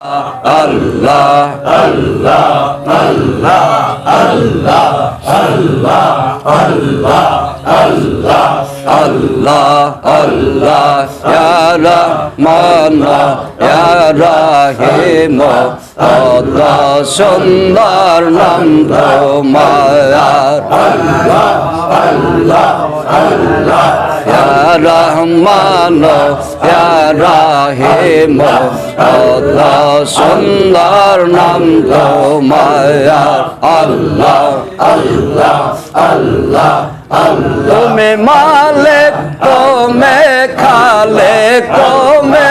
আল্লাহ আল্লাহ আল্লাহ আল্লাহ আল্লাহ আল্লাহ আল্লাহ আল্লাহ আল্লাহ ইয়া রহমান ইয়া রহিম কত সুন্দর নাম তোমার আল্লাহ আল্লাহ আল্লাহ রহমান রহিম। কত সুন্দর নাম তোমার আল্লাহ আল্লাহ আল্লাহ তুমি মালিক, তুমি খালে তুমি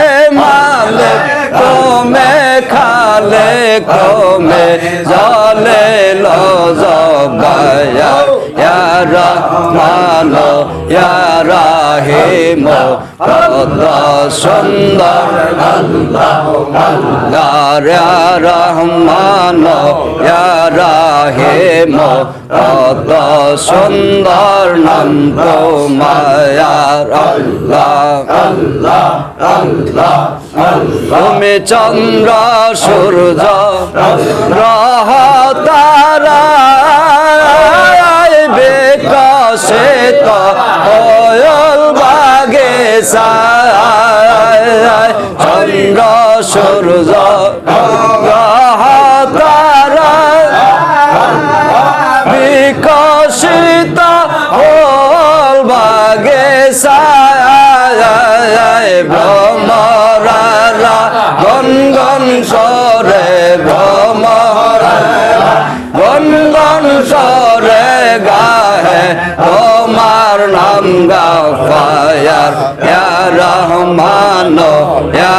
রহমান ইয়া রহিম কত সুন্দর আল্লাহ আল্লাহ ইয়া রহমান, ইয়া রহিম কত সুন্দর নাম তোমার আল্লাহ আল্লাহ আল্লাহ, তুমি চন্দ্র, সূর্য গ্রহ সূর্য তারা বিকশিত হল বাগে ভ্রমরা গন গন সরে ভ্রমরা গন গন সরে গাহে তোমার নাম গাফায়ার ইয়া রহমান, ইয়া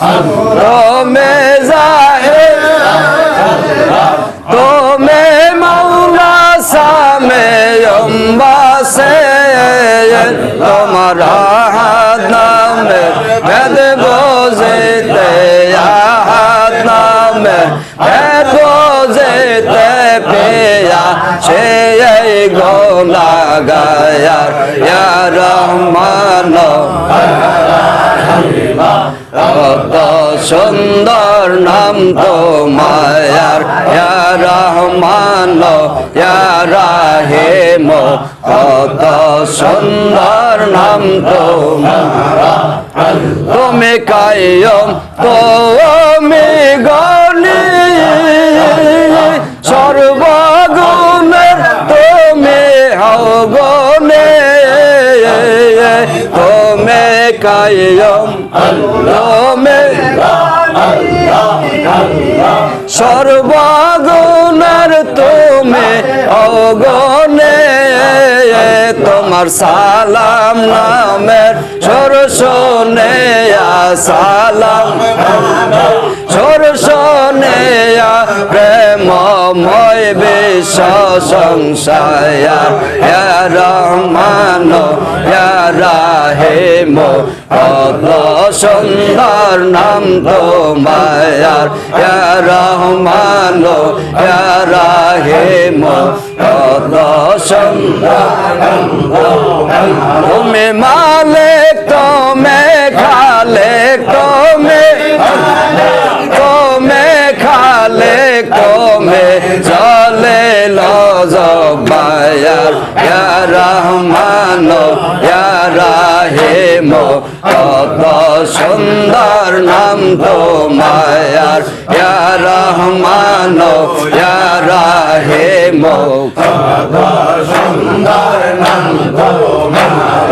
تو میں ظاہر تو میں مولا سامے امبا سے تمہارا ہاتھ نام بید بوزے تیا ہاتھ نام بید بوزے تے پیا چھے گو لگایا یا رحمان সুন্দর নাম তোমার ইয়া রহমান রাহিম, কত সুন্দর নাম তোমার তুমি কায়ম তুমি গনি। সর্বগুণের তুমি হগনে তুমি কায়ম সর্বগুণার তুমি অগণে, তোমার সালাম নামের শোনে সালাম সর সরসনে প্রেমময় বেশ সংসায়ার রহমান রাহে মো সুন্দর নাম তোমার রহমান রাহিম। কত সুন্দর তুমি মালিক, তুমি খালে তুমি তুমি খালে তুমি জলে লজবায়ার ইয়া রহমান ইয়া রাহিম কত সুন্দর নাম তোমার ইয়া রহমান ইয়া রাহিম কত সুন্দর নাম তোমার